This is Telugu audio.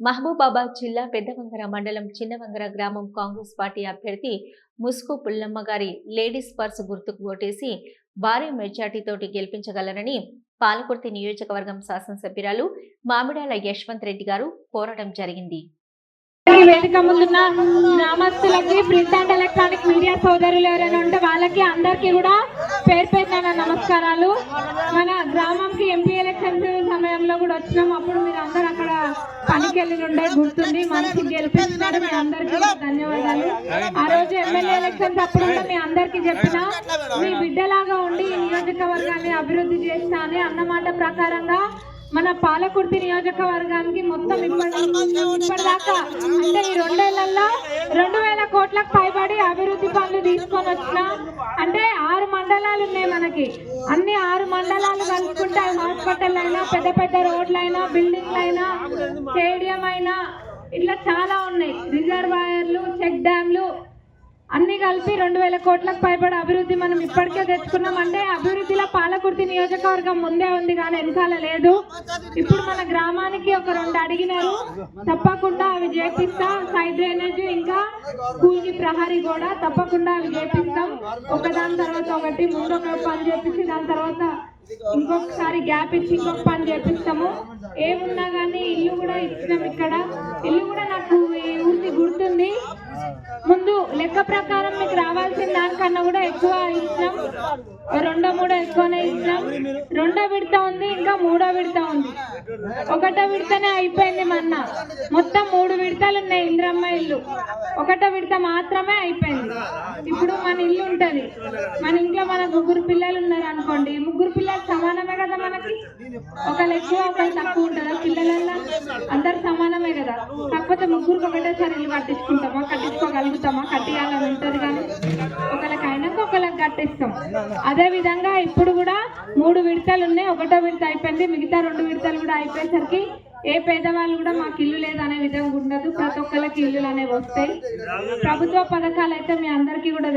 మహబూబాబాద్ జిల్లా పెద్దవంగర మండలం చిన్నవంగర గ్రామం కాంగ్రెస్ పార్టీ అభ్యర్థి ముసుకు పుల్లమ్మ గారి లేడీస్ పర్స్ గుర్తుకు ఓటేసి భారీ మెజార్టీతోటి గెలిపించగలరని పాలకుర్తి నియోజకవర్గం శాసనసభ్యురాలు మామిడాల యశ్వంత్ రెడ్డి గారు కోరడం జరిగింది. వేదిక ముందున్న గ్రామస్తులకి ప్రింట్ అండ్ ఎలక్ట్రానిక్ మీడియా సోదరులు ఎవరైనా ఉంటే వాళ్ళకి అందరికీ కూడా పేరు పేరున నమస్కారాలు. మన గ్రామంకి ఎంపీ ఎలక్షన్స్ సమయంలో కూడా వచ్చినాం అప్పుడు మీరు అందరు అక్కడ పనికి వెళ్ళి ఉండే గుర్తుంది మంచి గెలిపించినారు మీ అందరికీ ధన్యవాదాలు. ఆ రోజు ఎమ్మెల్యే ఎలక్షన్స్ అప్పుడు కూడా మీ అందరికీ చెప్పిన మీ బిడ్డలాగా ఉండి ఈ నియోజకవర్గాన్ని అభివృద్ధి చేస్తా అని అన్నమాట ప్రకారంగా మన పాలకుర్తి నియోజకవర్గానికి మొత్తం ఇప్పటి ఇప్పటిదాకా అంటే ఈ రెండేళ్ళలో రెండు వేల కోట్లకు పైబడి అభివృద్ధి పనులు తీసుకొని వచ్చిన అంటే ఆరు మండలాలు ఉన్నాయి మనకి. అన్ని ఆరు మండలాలు కలుపుకుంటే హాస్పిటల్ అయినా పెద్ద పెద్ద రోడ్లైనా అయినా బిల్డింగ్లు అయినా స్టేడియం అయినా ఇట్లా చాలా ఉన్నాయి. రిజర్వాయర్లు చెక్ డ్యామ్లు అన్ని కలిపి రెండు వేల కోట్లకు పైబడి అభివృద్ధి మనం ఇప్పటికే తెచ్చుకున్నాం. అంటే అభివృద్ధిలో పాలకుర్తి నియోజకవర్గం ముందే ఉంది కానీ వెనకాల లేదు. ఇప్పుడు మన గ్రామానికి ఒక రెండు అడిగినారు. తప్పకుండా అవి చేపిస్తాం. సైడ్ డ్రైనేజ్ ఇంకా స్కూల్ ప్రహరీ కూడా తప్పకుండా అవి చేపిస్తాం. ఒకదాని తర్వాత ఒకటి ముందు ఒక పని చేపించి దాని తర్వాత ఇంకొకసారి గ్యాప్ ఇచ్చి ఇంకొక పని చేపిస్తాము. ఏమున్నా కానీ ఇల్లు కూడా ఇచ్చినాం ఇక్కడ. ఉంది. ముందు లెక్క ప్రకారం మీకు రావాల్సిన దానికన్నా కూడా ఎక్కువ ఇచ్చినాం. రెండో మూడో ఎక్కువనే ఇచ్చినాం. రెండో విడత ఉంది ఇంకా మూడో విడత ఉంది. ఒకటో విడతనే అయిపోయింది మొన్న. మొత్తం మూడు విడతలు ఉన్నాయి ఇంద్రమ్మ ఇల్లు. ఒకటో విడత మాత్రమే అయిపోయింది. ఇప్పుడు మన ఇల్లు ఉంటది. మన ఇంట్లో మన ముగ్గురు పిల్లలు ఉన్నారు అనుకోండి ముగ్గురు పిల్లలు సమానమే కదా మనకి? ఒకళ్ళు ఎక్కువ ఒకళ్ళు తక్కువ ఉంటారా పిల్లలల్లో అందరు సమానమే కదా? కాకపోతే ముగ్గురికి ఒకటేసారి ఇల్లు కట్టించుకుంటామా కట్టించుకోగలుగుతామా? కట్టియాలని ఉంటుంది కానీ ఒకళ్ళకి అయినాక ఒకళ్ళకి కట్టిస్తాం. అదే విధంగా ఇప్పుడు కూడా మూడు విడతలు ఉన్నాయి. ఒకటో విడత అయిపోయింది. మిగతా రెండు విడతలు కూడా అయిపోయేసరికి ఏ పేదవాళ్ళు కూడా మాకు ఇల్లు లేదు అనే విధంగా ఉండదు. ప్రతి ఒక్కరికి ఇల్లులు అనేవి వస్తాయి. ప్రభుత్వ పథకాలు అయితే మీ అందరికీ కూడా